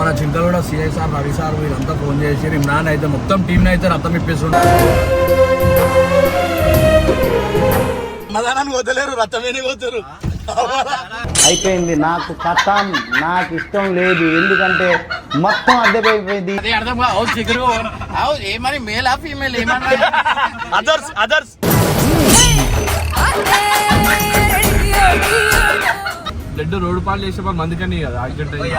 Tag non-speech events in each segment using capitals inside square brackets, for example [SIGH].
మన చింతలు CI sir Ravi sir వీళ్ళంతా ఫోన్ చేసి ఇమ్రాన్ అయితే మొత్తం టీం అయితే రథం ఇప్పిస్తుండే. అన్నదానాన్ని వదలేరు రథమేని పోతారు అయిపోయింది. నాకు కథం నాకు ఇష్టం లేదు. ఎందుకంటే మొత్తం అదే అర్థం కాదు. అవు చిగురు అవు ఏమని మేలా ఫీమేల్ ఏమన్నా అదర్స్ అదర్స్ బ్లడ్ రోడ్డు పాలు చేసే వాళ్ళు మందికని కదా యాక్సిడెంట్ అయ్యి.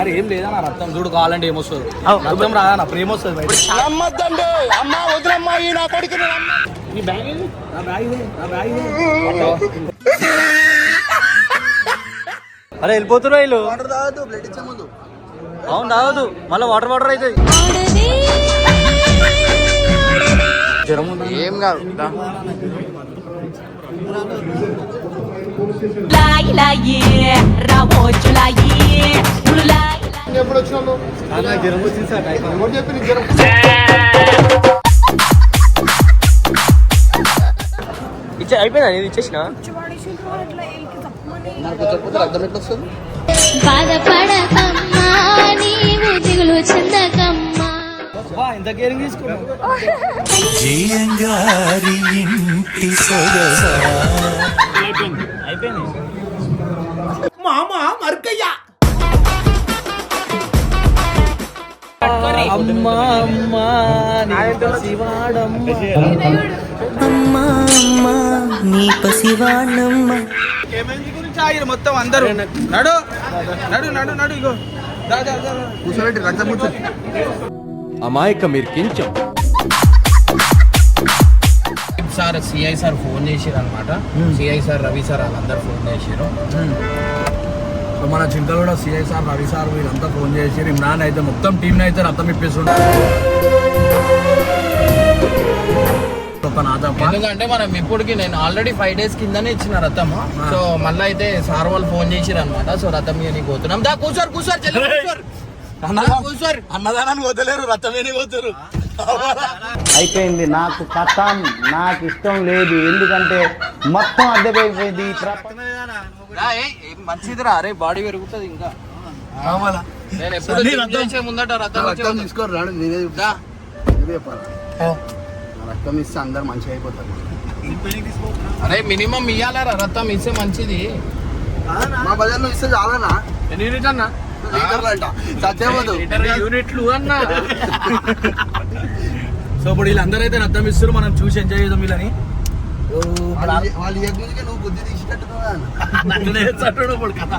అరే ఏం లేదా నా రక్తం? చూడు కావాలంటే ఏమొస్తుంది? రక్తం రాదా? నా ప్రేమ వస్తుంది బయట. నమ్మద్దండి. అమ్మ వదిలమ్మా ఈ నా కొడుకు నీ బ్యాగ్ ఏది? నా బ్యాగ్ నా. అరే వెళ్ళిపోతున్నా వీళ్ళు. వాటర్ తాగొద్దు బ్లడ్ ఇచ్చే ముందు. అవును తాగదు మళ్ళీ వాటర్ వాటర్ అవుతుంది. ఏం కాదు దా. లాయి లాయి రావోచు లాయి ఉలాయి ఇచ్చే అయిపోయినా నేను ఇచ్చేసిన బాధపడకమ్మా నీవు దిగులు చెందకమ్మా జియంగారి ఇంటి సొగస. అయిపోయింది. అమ్మా అమ్మా అమ్మా అమ్మా నీ పసివాణమ్మ గురించి ఆగిరు మొత్తం అందరూ. నడు నడు నడు నడు ఇగో. కూర్చోబెట్టి రక్తం కూర్చోండి అమాయక మీరు కించం. సార్ సిఐ సార్ ఫోన్ చేసిరు అనమాట సిఐ సార్ రవి సార్ వాళ్ళందరూ ఫోన్ చేసిరు సో మన చింతలు సిఐ సార్ రవి సార్ వీళ్ళంతా ఫోన్ చేసి ఇమ్రాన్ అయితే మొత్తం టీం అయితే రథం ఇప్పిస్తుండే. ఎందుకంటే మనం ఇప్పటికి నేను ఆల్రెడీ ఫైవ్ డేస్ కిందనే ఇచ్చిన రథం. సో మళ్ళీ అయితే సార్ వాళ్ళు ఫోన్ చేసిరు అనమాట సో రథం మీద నీకు పోతున్నాం. దా కూర్చోరు కూర్చోరు. అన్నదానాన్ని వదలేరు రథమేని పోతారు అయిపోయింది నాకు కథం నాకు ఇష్టం లేదు. ఎందుకంటే మొత్తం అద్దెపోయిపోయింది మంచిదిరా అరే బాడీ పెరుగుతుంది ఇంకా. నేను ఎప్పుడు ముందట రక్తం ముందు- తీసుకోరు రాడు నేనే రక్తం ఇస్తే అందరు మంచిగా అయిపోతారు. అరే మినిమం ఇయ్యాలరా రథం ఇస్తే మంచిది. మా బజార్లో ఇస్తే చాలనా? ఎన్ని యూనిట్ అన్న లీటర్లు అంట చచ్చేపోదు యూనిట్లు అన్న. సో ఇప్పుడు వీళ్ళందరూ అయితే రథం ఇస్తారు మనం చూసి ఎంజాయ్ చేద్దాం వీళ్ళని. వాళ్ళు నువ్వు బుద్ధి తీసినట్టున్నావా ఇప్పుడు కథ.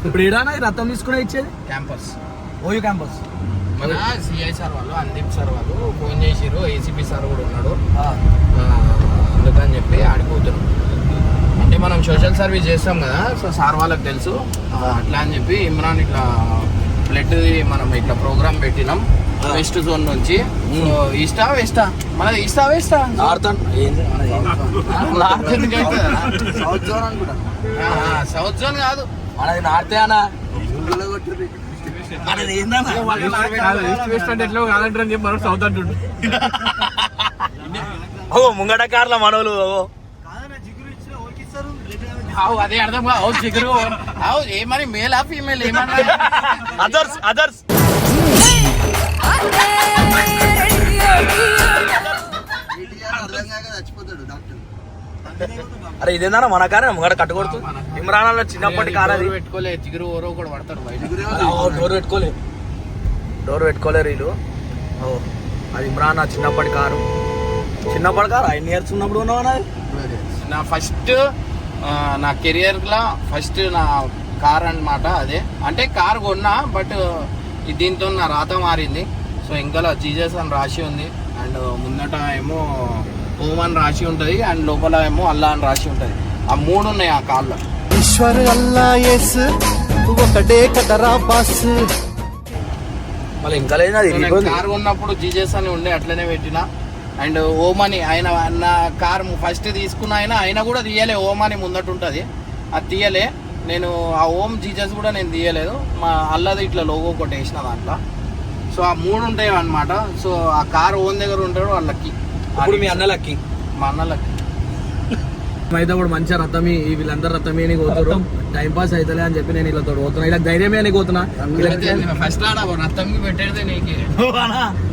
ఇప్పుడు ఏడానా ఈ రథం తీసుకునే ఇచ్చేది? క్యాంపస్ ఓయూ క్యాంపస్ మన సిఐ సార్ వాళ్ళు అందీప్ సార్ వాళ్ళు ఫోన్ చేసిరు ఏసీపీ సార్ కూడా ఉన్నాడు. ఆ, అందుకని చెప్పి ఆడిపోతున్నాం. అంటే మనం సోషల్ సర్వీస్ చేస్తాం కదా సో సార్ వాళ్ళకి తెలుసు. అట్లా అని చెప్పి ఇమ్రాన్ ఇట్లా బ్లడ్ మనం ఇట్లా ప్రోగ్రామ్ పెట్టినాం వెస్ట్ జోన్ నుంచి. ఈస్టా వెస్టా మనది ఈస్టా వెస్టా నార్త్ ఏంది? నార్త్? South zone. అనుకుంటా సౌత్ జోన్ కాదు. మనది నార్తే అనా గూగుల్లో కొట్టిర్రు. మనది ఏందన్నా ఈస్ట్ వెస్ట్ అంటే ఎట్లా కాదంటారు అని చెప్పి మనం సౌత్ అంటుండు ఓ ముంగట కార్ల మనోళ్ళు ఓ అవు అదే అర్థం కాదు. అవు చిగురు అవు ఏమని మేలా ఫీమేల్ ఏమన్నా? అదర్స్ అదర్స్ అరే ఇదేందన్నా మన కారే ముంగట కట్టుకొడుతు ఇమ్రాన్ అన్న చిన్నప్పటి కార్ అది. డోర్ పెట్టుకోలే చిగురు ఓరో కూడా పడతాడు బయట. డోర్ పెట్టుకోలే. డోర్ పెట్టుకోలేరు వీళ్ళు ఓ అది ఇమ్రాన్ నా చిన్నప్పటి కారు. చిన్నప్పటి కారు? ఎన్ని ఇయర్స్ ఉన్నప్పుడు ఉన్నావు నా ఫస్ట్ నా కెరియర్ లా ఫస్ట్ నా కార్ అన్నమాట అదే. అంటే కార్ కొన్నా బట్ దీంతో నా రాత మారింది. సో ఇంకా జీజస్ అని రాసి ఉంది. అండ్ ముందట ఏమో ఓం అని రాసి ఉంటుంది అండ్ లోపల ఏమో అల్లా అని రాసి ఉంటుంది. ఆ మూడు ఉన్నాయి ఆ కార్లో. ఈశ్వర్ అల్లా ఎస్ ఒకటే కదరా బాస్. మళ్ళీ ఇంకా లేదు. కార్ కొన్నప్పుడు జీజస్ అని ఉండే అట్లనే పెట్టిన. అండ్ ఓమని ఆయన నా కార్ ఫస్ట్ తీసుకున్న ఆయన ఆయన కూడా తీయలే. ఓమని ముందట ఉంటుంది అది తీయలే. నేను ఆ ఓం జీజస్ కూడా నేను తీయలేదు. మా అల్లది ఇట్లా లోగో ఒకటి వేసిన దాంట్లో. సో ఆ మూడు ఉంటాయి అన్నమాట. సో ఆ కార్ ఓన్ దగ్గర ఉంటాడు వాళ్ళకి ఇప్పుడు మీ అన్నలకి మా అన్నలకి అయితే కూడా మంచిగా రథమి వీళ్ళందరూ రథమే అని పోతారు టైం పాస్ అవుతలే అని చెప్పి నేను ఇలా తోడు పోతున్నా ఇలా ధైర్యమే అని పోతున్నా ఫస్ట్ ఆడ రథంకి పెట్టేది నీకే.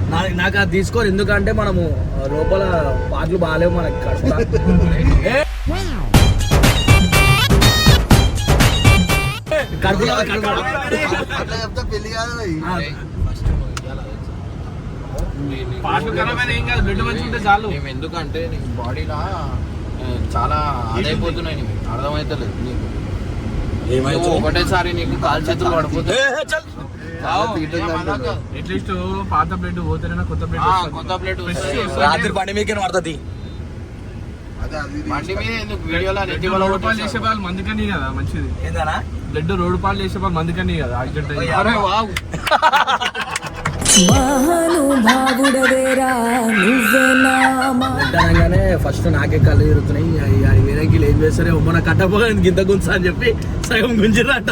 ఓ అన్నా, నా- నాకు అది తీసుకోరు ఎందుకంటే మనము లోపల పాటలు బాగాలేవు మనకి. [LAUGHS] ఏ? కడుపులో పెళ్ళి కాదు భయ్. ఆ, పాటలు ఖరాబ్ అయినా ఏం కాదు బ్లడ్ మంచిగా ఉంటే చాలు మేము ఎందుకంటే నీకు బాడీలో చాలా అదైపోతున్నాయి నీకు అర్థమైతలేదు నీకు ఒకటేసారి నీకు కాలు చేతులు పడిపోతే. అట్లీస్ట్ పాత బ్లడ్ పోతేనే కొత్త బ్లడ్ కొత్త ప్లేట్ రాత్రి బండి మీకే పడుతుంది పాలు చేసే వాళ్ళు మందుకని కదా మంచిది. ఏందన్నా? బ్లడ్ రోడ్డు పాలు చేసే వాళ్ళు మందుకని కదా యాక్సిడెంట్ [LAUGHS] అనగానే ఫస్ట్ నాకే కళ్ళు తిరుగుతున్నాయి. ఆడి వేరే గిళ్ళు ఏం చేస్తారే మన కట్టపోగా గింత గుంచా అని చెప్పి సగం గుంజిరట.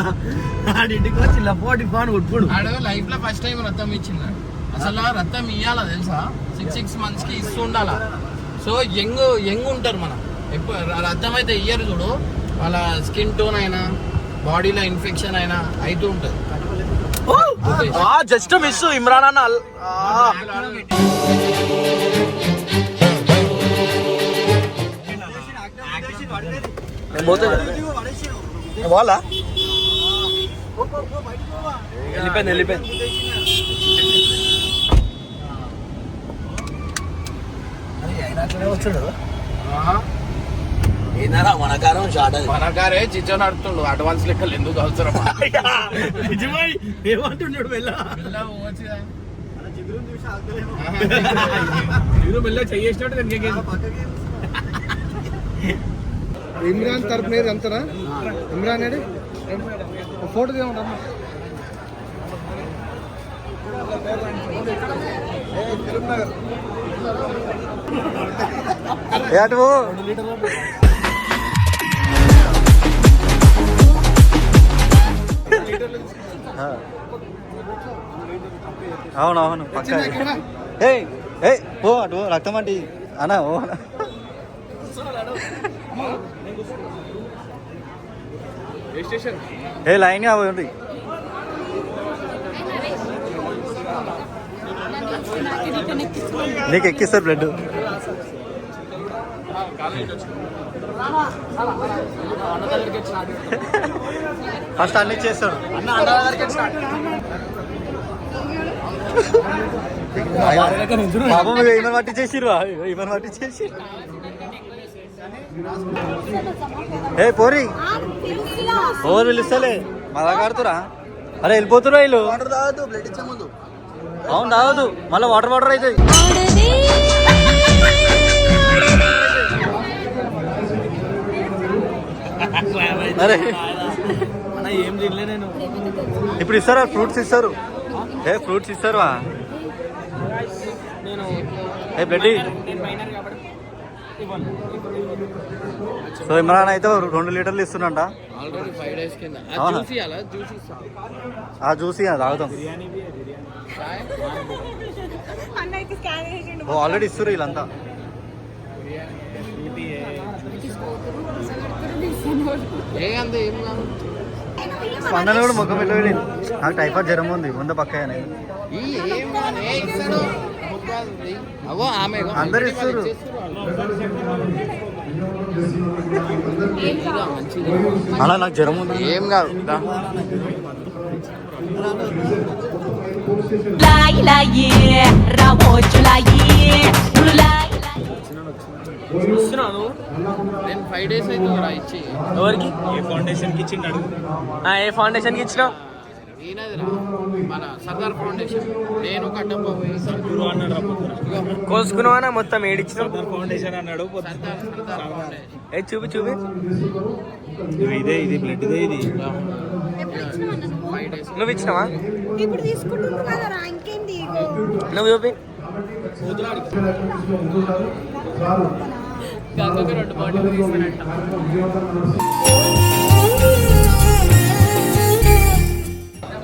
ఆడింటికి వచ్చి లపోటి పాను కొట్టుకుడు. ఆడ లైఫ్లో ఫస్ట్ టైం రక్తం ఇచ్చింది అసలు ఆ రక్తం ఇయ్యాలా తెలుసా? సిక్స్ సిక్స్ మంత్స్కి ఇస్తూ ఉండాలా? సో యంగ్ యంగ్ ఉంటారు మనం. ఎప్పుడు రక్తం అయితే ఇయ్యరు చూడు. వాళ్ళ స్కిన్ టోన్ అయినా బాడీలో ఇన్ఫెక్షన్ అయినా అవుతూ ఉంటుంది. జస్ట్ మిస్ ఇమ్రాన్ అన్న. పోవాలా? వెళ్ళిపోయింది వెళ్ళిపోయింది. వచ్చాడు ఏందన్నా మన కారం షార్ట్ అది. మనగారే చిచ్చో నడుతుండు అడ్వాన్స్ లెక్కలు ఎందుకు అవసరం నిజమై ఏమంటున్నాడు వెళ్ళా మీరు మెల్ల చేసినట్టు దానికి ఇమ్రాన్ తరపు మీద ఎంతనా ఇమ్రాన్. ఏడి ఫోటో తీయమంటారా అటు అవునవును పక్క ఏయ్ ఏయ్ పో అటు రక్తం అంటే అన్నా ఓ. ఏ లైన్ ఉంది నీకు ఎక్కిస్తారు బ్లడ్. [LAUGHS] ఫస్ట్ అన్ని చేస్తాడు. పాపం ఏమని పట్టి చేసిరు ఏమని పట్టి చేసి ఏ పోరి. పోరు పిలుస్తలే. మా దాకా ఆడుతురా అరే వెళ్ళిపోతురా వీళ్ళు. వాటర్ తాగద్దు బ్లడ్ ఇచ్చే ముందు. అవును తాగదు మళ్ళీ వాటర్ వాటర్ అవుతుంది అరే అన్న ఏం తినలే నేను ఇప్పుడు ఇస్తారా? ఫ్రూట్స్ ఇస్తారు. ఏ ఫ్రూట్స్ ఇస్తారా ఏ బ్లడ్ సో ఇమ్రాన్ అయితే రెండు లీటర్లు ఇస్తున్నంట ఆల్రెడీ ఫైవ్ డేస్ కింద. అవునా? జ్యూస్ ఇవ్వాలా జ్యూస్ ఇస్తా ఆ జ్యూస్ తాగుతాం. ఆల్రెడీ ఇస్తారు వీళ్ళంతా. ఏమంత ఏం కాదు? స్పందన కూడా ముఖం వెళ్ళి నాకు టైఫాయిడ్ జ్వరం ఉంది ముందు పక్క. అందరు ఇస్తారు. అలా నాకు జ్వరం ఉంది ఏం కాదు. లాయి లాయి రావోచు లాయి చూస్తున్నాను. నేను ఫైవ్ డేస్ అయితే రా ఇచ్చి. ఎవరికి? ఏ ఫౌండేషన్కి ఇచ్చిండు ఏ ఫౌండేషన్కి ఇచ్చినావు? ఈయనదిరా మన సర్దార్ ఫౌండేషన్ నేను కట్టప్ప పోయి కోసుకున్నావా? మొత్తం ఏడిచ్చినావు? ఫౌండేషన్ అన్నాడు సర్దార్ సర్దార్ ఫౌండేషన్ ఏ చూపి చూపి. ఇదే ఇది బ్లడ్ ఇదే ఇది. నువ్వు? ఇచ్చినావా? ఇప్పుడు తీసుకుంటున్నావు కదా ఇంకేంది నువ్వు చూపి. గంగకి రెండు బాటిల్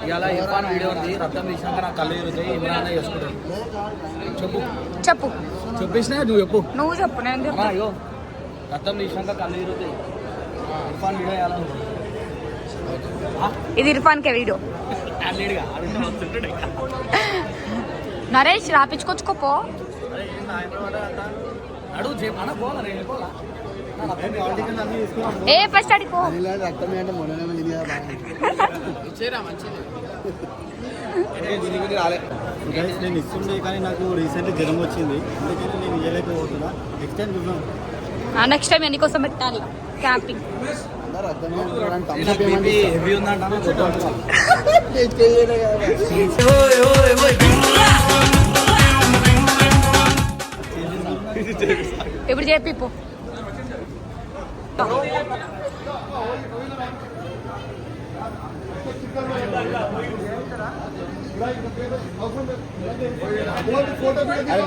ఇలా ఇర్ఫాన్ వీడియో ఉంది రక్తం తీసినాక నా కళ్ళు తిరుగుతాయి ఇమ్రాన్ చేసుకుంటాను చెప్పు. చెప్పు చెప్పేసినా నువ్వు చెప్పు. నువ్వు చెప్పు నేను. అయ్యో. రక్తం తీసినాక కళ్ళు తిరుగుతాయి. ఇర్ఫాన్ వీడియో ఎలా ఇది ఇర్ఫాన్ కే వీడియో [LAUGHS] [LAUGHS] నరేష్ రాపించుకొచ్చుకోపో. ఏ ఫస్ట్ అడిపో నేను ఇస్తుండే కానీ నాకు రీసెంట్లీ జ్వరం వచ్చింది. అందుకని నేను ఇవ్వలేకపోతున్నా నెక్స్ట్ టైం చూద్దాం. నెక్స్ట్ టైం ఎన్నికోసం పెట్టాలి? క్యాంపింగ్ [LAUGHS] ఇప్పుడు చెప్పి పో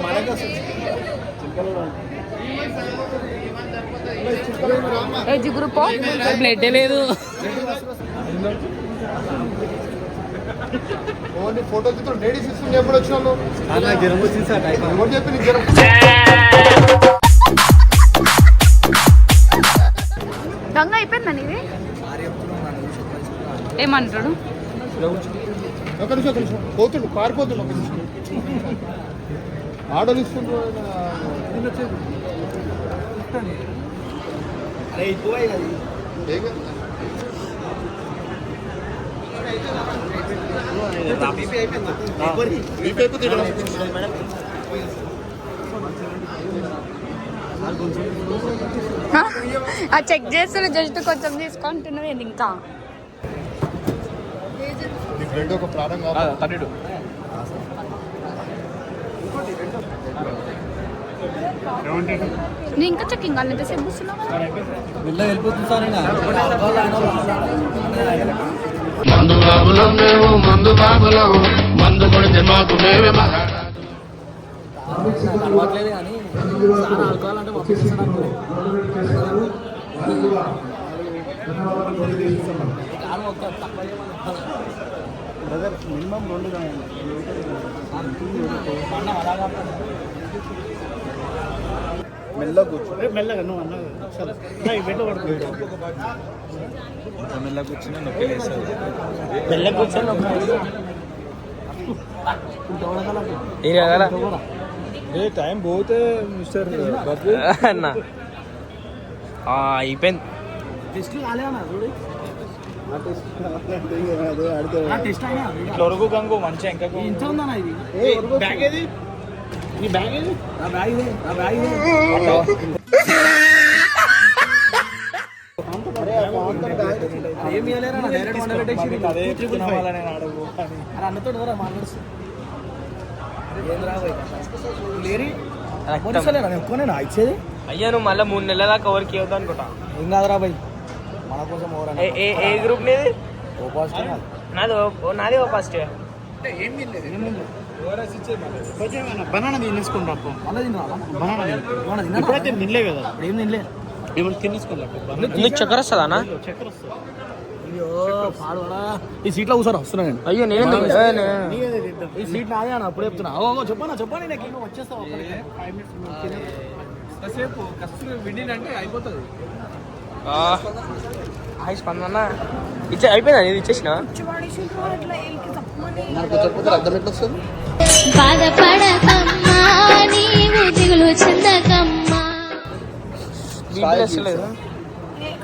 మనకి వస్తుంది. ఏ జిగురు పో బ్లడ్ లేదు. ఓన్లీ ఫోటో చిత్రం లేడీస్ ఇస్తుంది ఎప్పుడు వచ్చినాను నాకు జ్వరం వచ్చింది సార్ టైఫాయిడ్. ఎవరు చెప్పి నీకు జ్వరం? దొంగ అయిపోయిందని ఇది ఏమంటాడు? ఒక నిమిషం ఒక నిమిషం. పోతుండు పారిపోతుండు ఒక నిమిషం. ఆర్డర్ ఇస్తుండ్రు అరే ఎక్కువ. ఆ చెక్ చేస్తున్న జస్ట్ కొంచెం తీసుకుంటున్నది ఇంకా? నీ ఫ్రెండ్ ఒక థర్టీ నేను ఇంకా చెక్కింగ్ అని ఎంతసేపు మందు బాబులం మేము మందు బాబులం. మందు కొడితే మాకు మేమే అలవాట్లేదు కానీ ఆల్కహాల్ అంటే మినిమం రెండు మెల్లగా కూర్చో. మెల్లగా నువ్వు అన్నది సరే. మెల్లగా మెల్లగా కూర్చుని నొప్పి మెల్లగా కూర్చొని ఏ టైం పోతే మిస్టర్ బాబు. అన్న. అయిపోయింది. టెస్ట్ కాలే అన్న చూడు. అయినా లొరుగు గంగు మంచిగా ఇంకా ఇంత ఉందన్న ఇది బ్యాగ్ ఏది నీ బ్యాగ్ ఏది నా బ్యాగ్ ఇదే నా బ్యాగ్ ఇదే ఏం ఇవ్వలేరా నా డైరెక్ట్ వండ పెట్టేసి అదే చెప్తున్నా నేను అడుగు అరే అన్నతో ఎవరా మాట్లాడుతు ఏం రాబోయ్ లేరి పోలీసులేనా నేను ఒక్కనేనా ఇచ్చేది అయ్యా నువ్వు మళ్ళీ మూడు నెలల దాకా ఎవరికి ఇవ్వద్దు అనుకుంటా ఏం కాదురా బాయ్ మన కోసం ఎవరన్నా ఏ- ఏ ఏ గ్రూప్ నీది ఓ పాజిటివ్ కాదు. నాది ఓ- ఓ నాది ఓ ఫస్ట్ బనానా? బనానా? ఇప్పుడైతే తినలే కదా. ఇప్పుడు ఏం తినలే? ఏమైనా నీకు చక్కెర వస్తుందా అన్న? చక్కెర వస్తుంది? అయ్యో పాడువాడా? ఈ సీట్లో కూర్చొని వస్తున్నా నేను. అయ్యో నేను ఈ సీట్ నాదే అప్పుడే చెప్తున్నా. చెప్పనా చెప్పండి నాకు వచ్చేస్తావు. కాసేపు అయిపోతుంది. హాయ్ స్పందన ఇచ్చే అయిపోయిందా? ఇది ఇచ్చేసిన? అర్థం ఎట్లా వస్తుంది? బాధపడకమ్మా నీవు దిగులు చెందకమ్మా.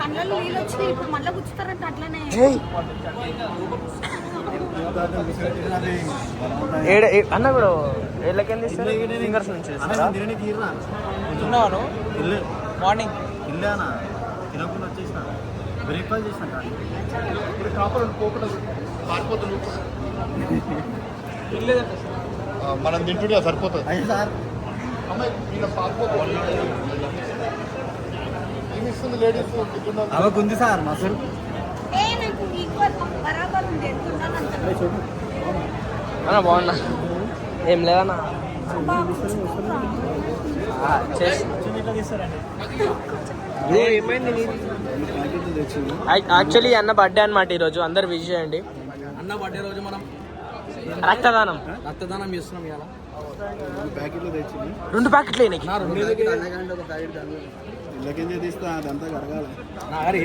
కళ్ళల్లో నీళ్ళు వచ్చి ఇప్పుడు మళ్ళీ కూర్చుతారంట అట్లనే. ఏడ ఏ- అన్న ఇప్పుడు ఏళ్ళకేం తీస్తారు? ఫింగర్స్ నుంచి మార్నింగ్ ఇల్లానా తినకుండా వచ్చేసిన. బ్రేక్ఫాస్ట్ చేసిన కానీ ఇప్పుడు కాపర్ పోకుండా పారిపోతుంది ఆ, మనం తింటుంటే అది సరిపోతుంది. అయ్యా సార్. లేడీస్ ఉంది సార్ అన్న బాగున్నా. ఏం లేదన్నా. యాక్చువల్లీ అన్న బర్త్డే అనమాట ఈరోజు. అందరు విష్ చేయండి. అన్న అన్న బర్త్డే రోజు మనం రక్తదానం. రక్తదానం చేస్తున్నాం ఇవాళ. ప్యాకెట్లు తెచ్చింది. రెండు ప్యాకెట్లు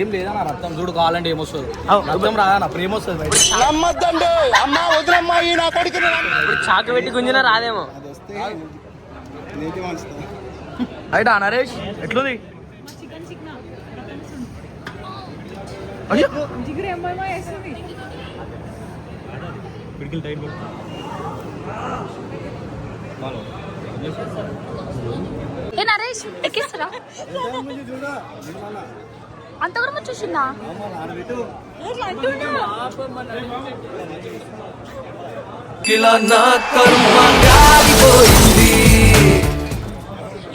ఏం లేదా నా రక్తం చూడు కావాలంటే ఏమొస్తుంది. రక్తం రాదా నా ప్రేమ వస్తుంది బయట నమ్మద్దండి. అమ్మ వదిలమ్మా ఈ నా కొడుకు ఇప్పుడు చాకు పెట్టి గుంజినా రాదేమో. అయినా నరేష్ ఎట్లుంది? అయ్యో. జిగురు ఏమేమో ఏ నరేష్ ఎక్కిస్తారా? అంత కూడా చూసిందా?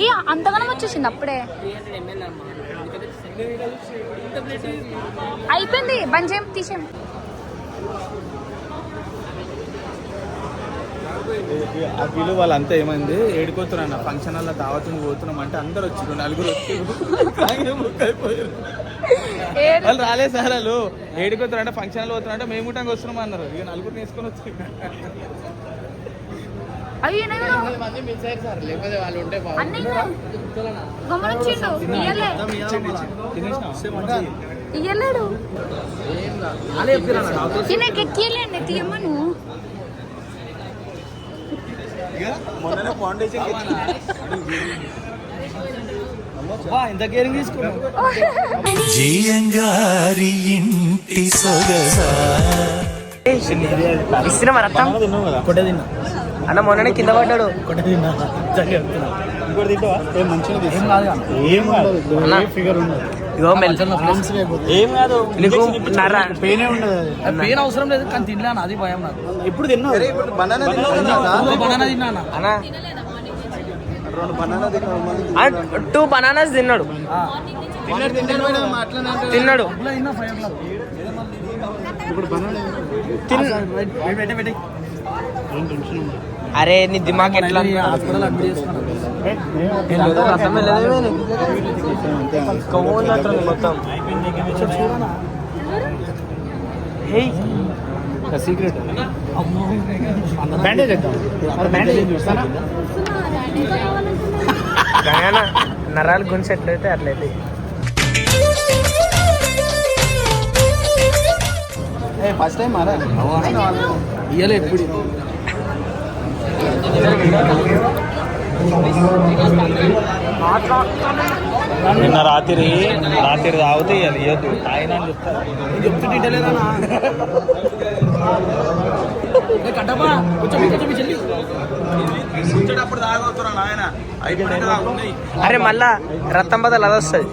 ఏ అంతగానం వచ్చేసింది అప్పుడే? అయిపోయింది బంద్ చేయం తీసేం ఆ పిలు వాళ్ళంతా ఏమైంది? ఏడుకోతున్నా ఫంక్షన్ అలా దావతుంది పోతున్నాం అంటే అందరు వచ్చి నలుగురు వచ్చి అయిపోయారు వాళ్ళు రాలేదు సార్ వాళ్ళు. ఏడుకోతున్నారు అంటే ఫంక్షన్లో పోతున్నా అంటే మేము గుట్టంగా వస్తున్నాం అన్నారు. ఇక నలుగురు తీసుకొని వచ్చి అయ్యి మంది మిస్ అయ్యారు సార్ లేకపోతే వాళ్ళు ఉంటే బాగుంది అన్నయ్య గమనించిండు ఇయ్యలే ఇయ్యలేడు తినకి ఎక్కియలేండి తీయమ్మను మొన్ననే ఫౌండేషన్ వా, ఇంత కేరింగ్ తీసుకున్నావు. జియంగారి ఇంటి ఇస్తున్నా ఒకటే తిన్నా. అన్న మొన్ననే కింద పడ్డాడు. ఒకటే తిన్నా. నిజంగా చెప్తున్నా. ఇంకోటి తింటావా? ఏం మంచిగా ఏం కాదు. ఏ ఫిగర్ ఉండదు. ఇగో మెల్ ఏం కాదు నీకు నర్ర పెయినే ఉండదు అది. పెయిన్ అవసరం లేదు కానీ తినలేను అది భయం నాకు. ఇప్పుడు బనానా బనానా టూ బనానాస్ తిన్నాడు. తిన్నాడు అరే నీ దిమాగ్ ఎట్లా హాస్పిటల్ అడ్మిట్ చేసుకున్నాను రక్తం వెళ్ళదేమో కొవ్వు ఉన్నట్టుంది మొత్తం. సీక్రెట్ బ్యాండేజ్ బ్యాండేజ్ చూస్తానా? నరాలు గుంచి ఎట్లయితే అట్లయితే ఫస్ట్ టైం మారా? ఇయ్యలే ఎప్పుడు నిన్న రాత్రి రాత్రి తాగితే ఇవ్వాలి ఇవ్వద్దు తాగినా అని చెప్తారు చెప్తుంటే ఇంటలేదానా ఏ కట్టపా కొంచెం కొంచెం చెల్లి. కూర్చోటప్పుడు తాగవుతున్నా నాయన. అయిపోయినాక ఉన్నాయి అరే మళ్ళా రక్తం బదులు అది వస్తుంది.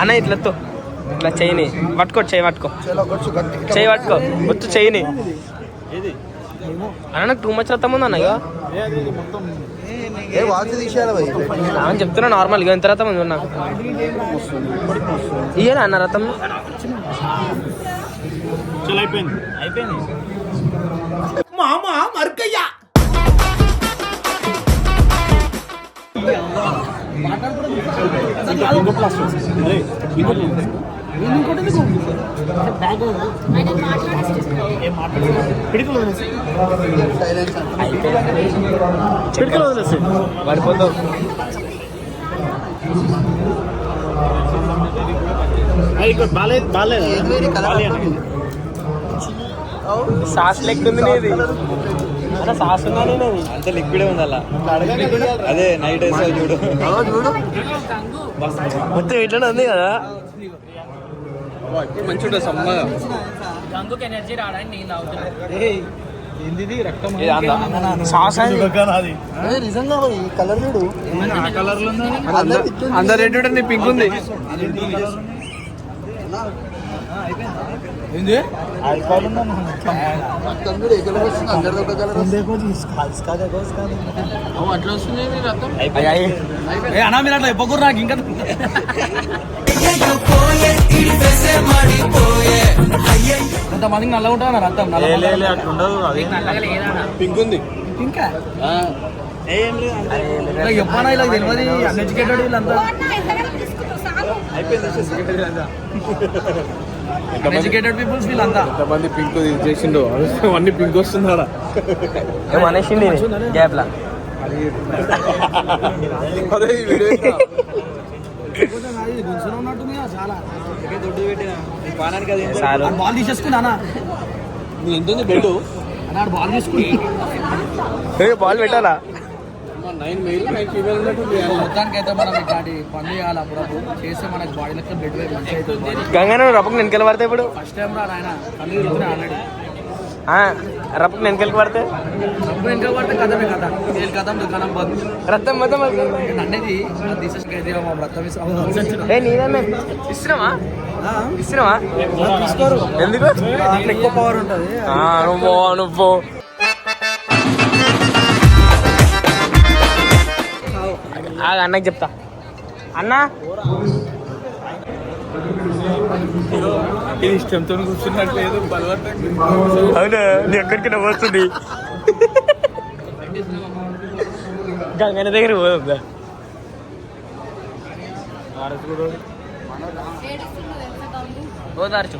అన్న ఇట్లతో ఇట్లా చేయని పట్టుకో చేయి పట్టుకో. చేయి పట్టుకో గుర్తు చేయని అన్న నాకు టూ మచ్ రక్తం ఉంది అన్న ఇగో. ఏ వాచ్ తీసేయాలి భయ్ అని చెప్తున్నా నార్మల్ ఇక ఎంత రథం ఉంది ఉన్నా ఇయ్యనా అన్న రథం. అయిపోయింది. అయిపోయింది సైలెన్స్ అంటే పిడికలు వదిలేసి సాస్ లెక్క ఉంది నీది సాస్ ఉన్నా నేను అంత లిక్విడే ఉంది అలా అదే నైట్ వేసా చూడు చూడు. మొత్తం ఇట్లనే ఉంది కదా? మంచి ఉంటుంది సమ్మగా. ఏంది రక్తం? సాస్ అది. ఏ, నిజంగా భయ్, ఈ కలర్ చూడు. అందరు రెడ్ నీ పింక్ ఉంది. అన్నా మీరు అట్లా ఇవ్వకూడదు నాకు ఇంకా కొంతమందికి నల్ల ఉంటాను రక్తం నల్ల అట్లా ఉండదు. అది పింక్? ఉంది ఏం లేదు ఇలా చెప్పానా ఇలా తెలియదు. అన్ఎడ్యుకేటెడ్ వీళ్ళంతా అయిపోయింది ఎడ్యుకేటెడ్ పీపుల్స్ వీళ్ళంతా ఎంతమంది పింక్ చేసిండు అన్ని పింక్ గ్యాప్ లా అదే వీడియో ఎక్కడ? బాల్ తీసేసుకున్నా నీ ఎంత ఉంది బెడ్ అన్నాడు బాల్ తీసుకుని బాల్ పెట్టాలా నైన్ మెయిల్ నైన్ ఫీమేల్ ఉన్నట్టుంది మొత్తానికి అయితే మనం ఇట్లాంటి పనులు చేయాలి అప్పుడప్పుడు. చేస్తే మనకి వైపు మంచి అవుతుంది. గంగన రప్పకు వెనకాల పడితే ఇప్పుడు? ఫస్ట్ టైం రా నాయన కళ్ళు తిరుగుతున్నాయి ఆల్రెడీ. రప్పకు వెనకాలకి పడితే? పడితే కథమే కథ. నేను కథ దుకాణం రక్తం మొత్తం నేను అనేది తీసేసుకైతే మా రక్తం ఇస్తాం. ఏ నీదన్నా? ఇస్తున్నావా? ఇస్తున్నావా? ఎందుకు? ఎక్కువ పవర్ ఉంటుంది. ఆ, నువ్వు నువ్వు ఆగు, అన్నకి చెప్తా. అన్నా? ఇది ఇష్టంతో కూర్చున్నట్లేదు అవునా? నీ ఎక్కడికి వస్తుంది. గంగన దగ్గర పోదా ఓదార్చు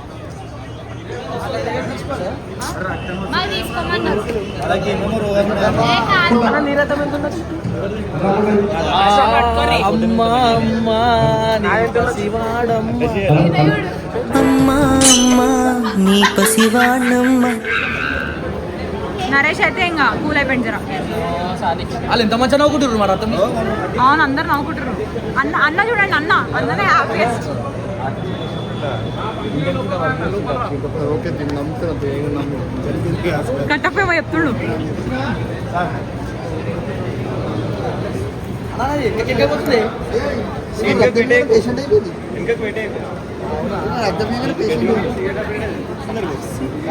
అమ్మా అమ్మా శివాడమ్మ అమ్మా అమ్మా నీ పసివాణమ్మ నరేష్ అయితే ఇంకా కూల్ అయిపోయింది జర వాళ్ళు ఎంత మంచిగా నవ్వుకుంటారు మరి అతను అవును అందరు నవ్వుకుంటారు అన్న అన్న చూడండి అన్న. అన్ననే హ్యాపీయెస్ట్ కట్టపేమో చెప్తుండు.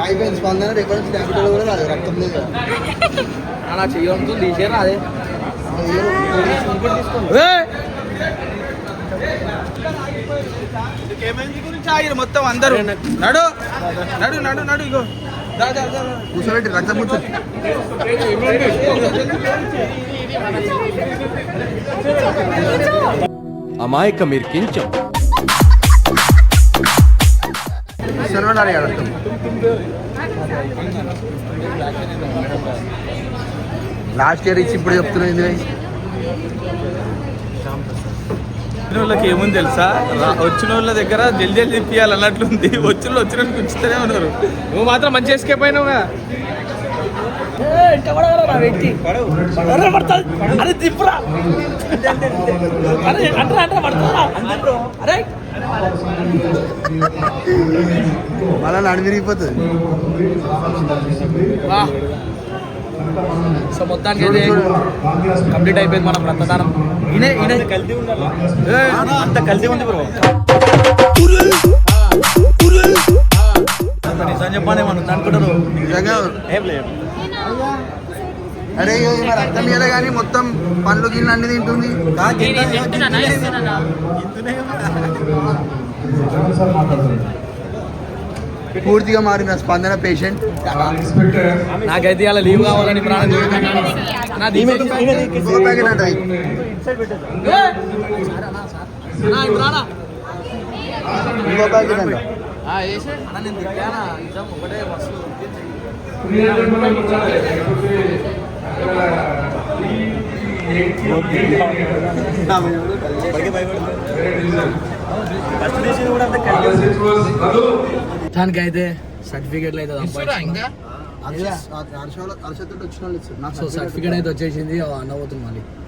అయిపోయింది స్పందన రికార్డ్స్ క్యాపిటల్ కూడా రాదు రక్తం లేదు అలా చెయ్యడం తీసేరా అదే. గురించి ఆగిరు మొత్తం అందరూ. నడు నడు నడు నడు ఇగో. కూర్చోబెట్టి రక్తం కూర్చోండి అమాయక మీరు కించం. సర్వనాలి రక్తం లాస్ట్ ఇయర్ ఇచ్చి ఇప్పుడు చెప్తున్నా ఇది వచ్చిన వాళ్ళకి ఏముంది తెలుసా? వచ్చిన వాళ్ళ దగ్గర జల్దీ జల్దీ తిప్పియాలి అన్నట్లుంది [LAUGHS] వచ్చిన వాళ్ళు వచ్చిన ఉంచుతూనే ఉన్నారు. నువ్వు మాత్రం మంచి escape అయినావుగా. అరే తిప్పురా అరే అంటారా అంటారా పడుతుందా అరే. మళ్ళా నడిమిరిగిపోతుంది వా. సో మొత్తానికి అయితే కంప్లీట్ అయిపోయింది మనం రక్తదానం. అంత కల్తీ ఉంది బ్రో. నిజం చెప్పానే మనం అనుకుంటారు. అరే ఈమె రక్తం ఇయ్యలే కానీ మొత్తం పండ్లు గిన్నె అన్ని తింటుంది. పూర్తిగా మారిన స్పందన పేషెంట్ నాకైతే ఇలా లీవ్ కావాలని ప్రాణం ఇంకో దానికి అయితే సర్టిఫికేట్లు అయితే సో సర్టిఫికేట్ అయితే వచ్చేసింది అన్న పోతుంది మళ్ళీ